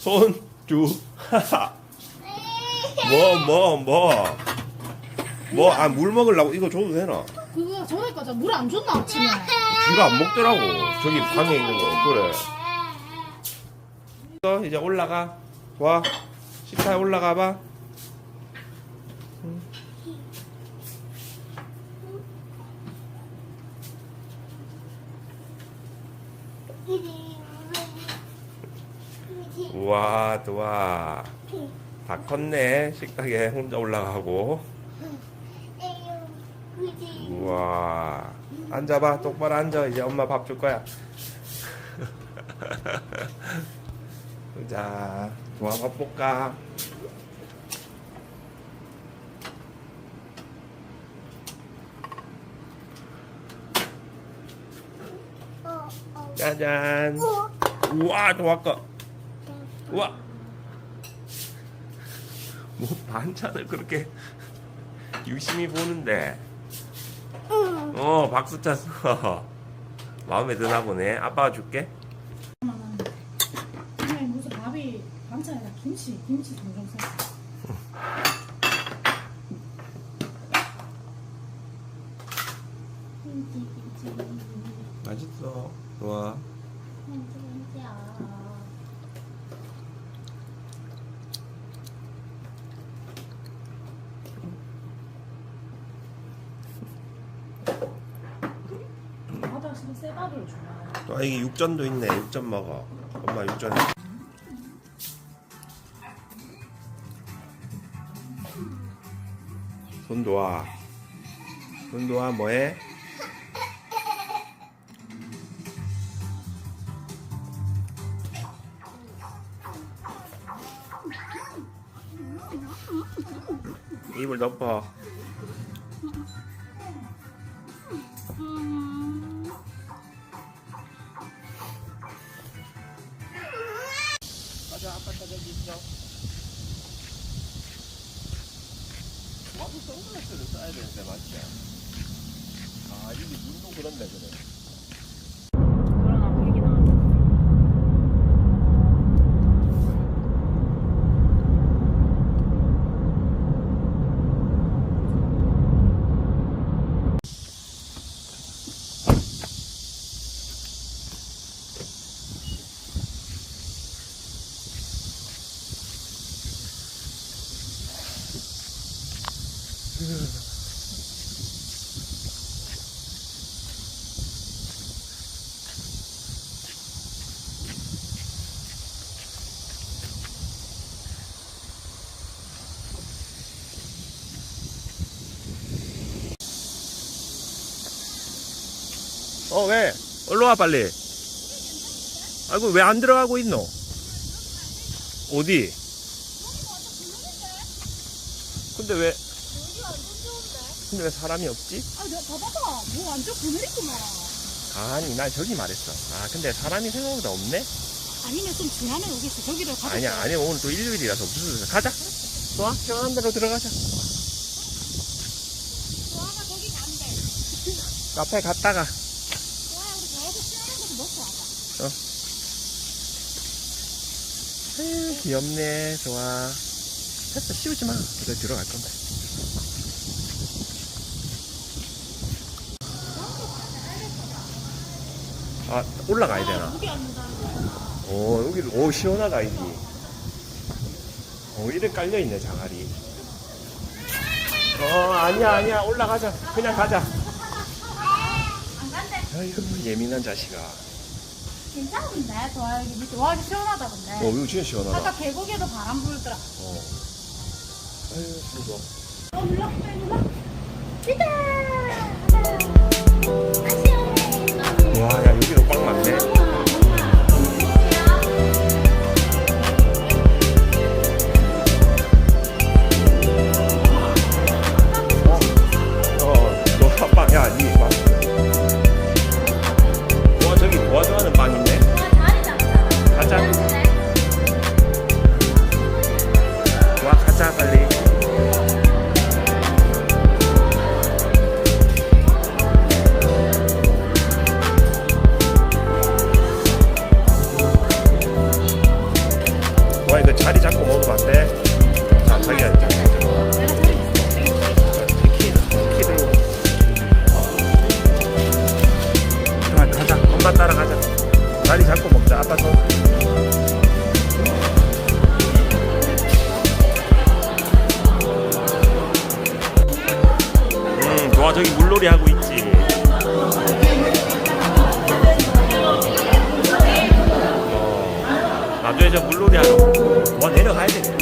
손주 뭐뭐 뭐. 뭐 아 물 먹으려고 이거 줘도 되나? 그거 전에 거죠. 물안 줬나 아침에. 쥐가 안 먹더라고. 저기 방에 있는 거. 그래. 이거 이제 올라가. 좋아. 식탁에 올라가 봐 우와 좋아. 다 컸네 식탁에 혼자 올라가고. 우와. 앉아봐 똑바로 앉아. 이제 엄마 밥 줄 거야. 자. 좋아 밥 볼까? 짜잔. 우와 좋아 거우 와. 뭐 반찬을 그렇게 유심히 보는데. 어 박수 쳤어. 마음에 드나 보네. 아빠가 줄게. 아니 무슨 밥이 반찬이라 김치 김치 종종. 김치 김치. 맛있어. 좋아. 김치 김치야. 바다 또 이게 육전도 있네. 육전 먹어. 엄마 육전 손 놓아. 손 놓아. 뭐해? 입을 덮어 그런데 그래 어 왜? 얼로 와 빨리 아이고 왜 안 들어가고 있노? 어디? 근데 왜 근데 왜 사람이 없지? 아, 내가 봐봐봐. 뭐 완전 그늘이구만. 아니 나 저기 말했어 아 근데 사람이 생각보다 없네? 아니면 좀 지나면 오겠어. 저기를 가자. 아니야 아니 오늘 또 일요일이라서 무슨 가자 좋아 시원한 대로 들어가자 좋아가 저기 간대. 카페 갔다가 좋아야 우리 저기서 시원한 것도 먹고 와봐. 아유, 귀엽네. 좋아. 됐어 씌우지 마. 그래 들어갈 건데. 아 올라가야 되나? 된다는 오 여기 오 시원하다 이기 오 이래 깔려 있네 장아리 어 아니야 아니야. 올라가자. 그냥 가자. 안 간대. 아이고 예민한 자식아 괜찮은데? 좋아, 여기 밑에. 와, 여기 시원하다, 근데. 어 이거 진짜 시원하다 아까 계곡에도 바람 불더라. 어 아유 무서워 어, 눌러, 음, 좋아 저기 물놀이 하고 있지. 어, 나중에 저 물놀이 하러. 와 내려가야 돼.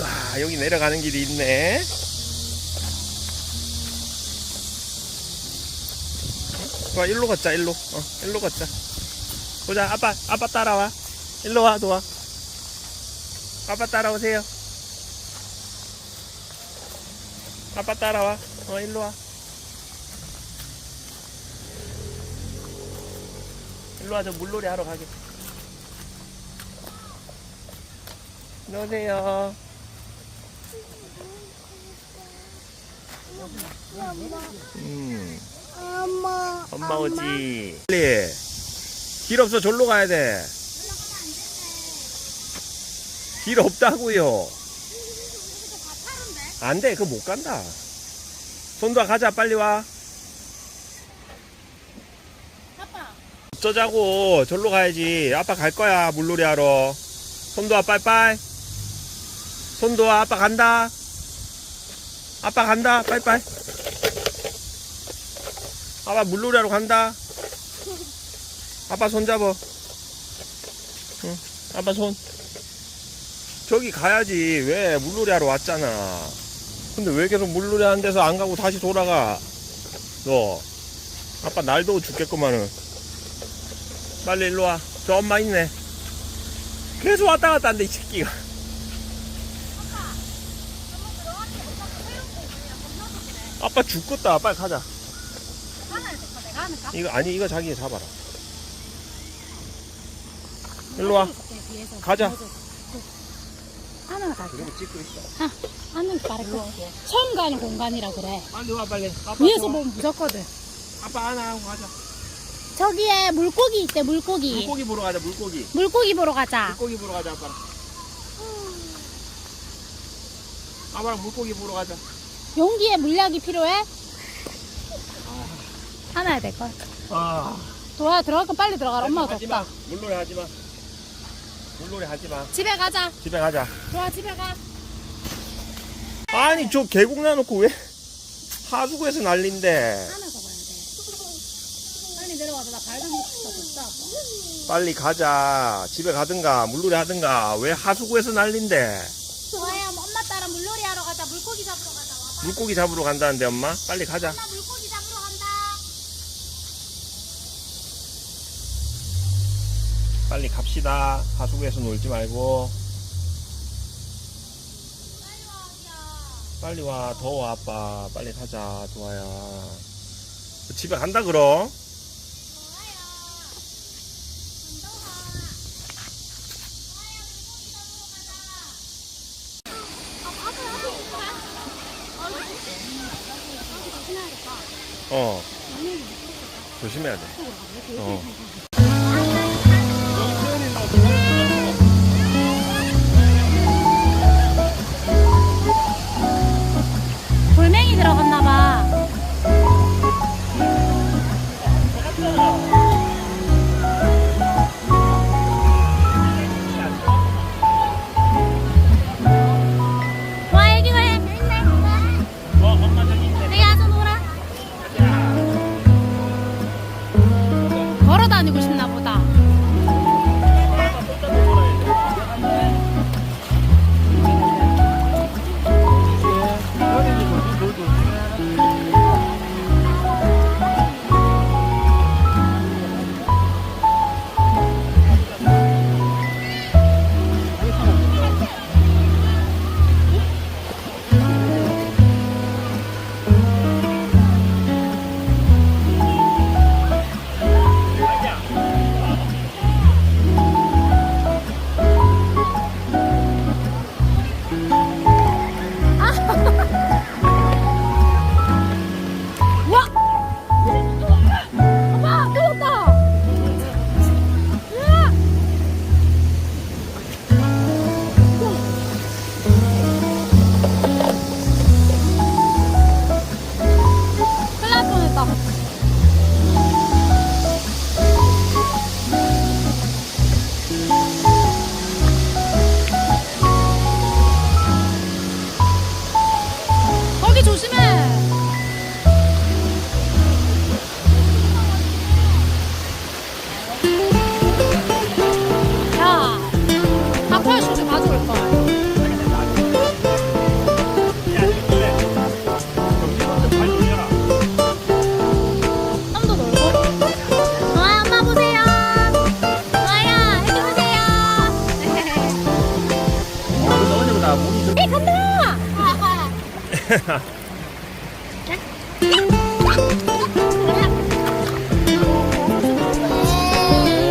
와 여기 내려가는 길이 있네. 와 일로 걷자 일로. 어 일로 걷자. 보자 아빠 아빠 따라와. 일로 와 도와. 아빠 따라오세요. 아빠 따라와. 어 일로 와. 일로 와서 물놀이 하러 가게. 안녕하세요. 음, 엄마. 엄마 오지. 빨리. 길 없어, 절로 가야 돼. 길 없다고요. 안 돼, 그거 못 간다. 손도아 가자, 빨리 와. 아빠 어쩌자고, 절로 가야지. 아빠 갈 거야, 물놀이 하러. 손도아, 빠이빠이. 손도아, 아빠 간다. 아빠 간다, 빠이빠이. 아빠 물놀이 하러 간다. 아빠 손 잡어. 응, 아빠 손. 저기 가야지. 왜? 물놀이 하러 왔잖아. 근데 왜 계속 물놀이 하는 데서 안 가고 다시 돌아가? 너. 아빠 날 더워 죽겠구만은. 빨리 일로 와. 저 엄마 있네. 계속 왔다 갔다 한대, 이 새끼가. 아빠 죽겠다. 빨리 가자. 하나 내가 하니까 이거, 아니, 이거 자기 잡아라. 일로 와. 뒤에서 가자. 하나가 갈게 그러면 찍고 있어. 하는 게 빠를 거 처음 가는 공간이라 그래 빨리 와, 빨리. 아빠 위에서 좋아. 보면 무섭거든 아빠 하나 하고 가자. 저기에 물고기 있대 물고기 물고기 보러 가자, 물고기. 물고기 보러 가자 물고기 보러 가자, 아빠랑. 아빠랑 물고기 보러 가자. 용기에 물약이 필요해? 하나야 될것 아. 아, 도야 들어갈 건 빨리 들어가라. 엄마가 하지 마. 덥다. 물놀이 하지 마. 물놀이 하지 마. 집에 가자. 집에 가자. 도야 집에 가. 아니, 저 계곡 놔놓고 왜 하수구에서 난린데. 안에서 봐야 돼. 빨리 내려와서 나 발광기 싶어. 진짜 빨리 가자. 집에 가든가, 물놀이 하든가. 왜 하수구에서 난린데. 도야 엄마 따라 물놀이 하러 가자. 물고기 잡으러 가자. 물고기 잡으러 간다는데 엄마? 빨리 가자. 빨리 갑시다. 하수구에서 놀지 말고. 빨리 와 더워 아빠. 빨리 가자 도아야. 집에 간다 그럼? 어. 어. 조심해야 돼. 어. 어.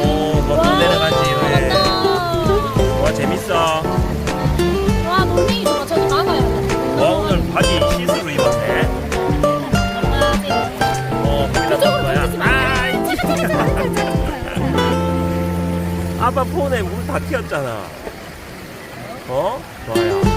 오, 뭐또 내려가지 왜? 와 재밌어. 와 몸이 저거 저기 막아요. 와 오늘 바지 시스루 입었네. 어, 거기다 넣은 거야. 아, 아빠 폰에 물 다 튀었잖아. 어? 좋아요.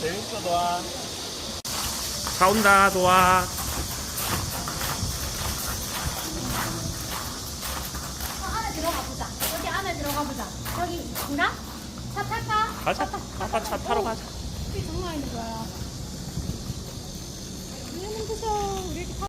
재밌어, 도아. 차 온다, 도아. 안에 들어가 보자. 여기 안에 들어가 보자. 여기 있나? 차 탈까? 가자. 아빠 차 타러 가자. 이게 장난 아닌 거야. 얘는 무서워. 우리 이렇게 타-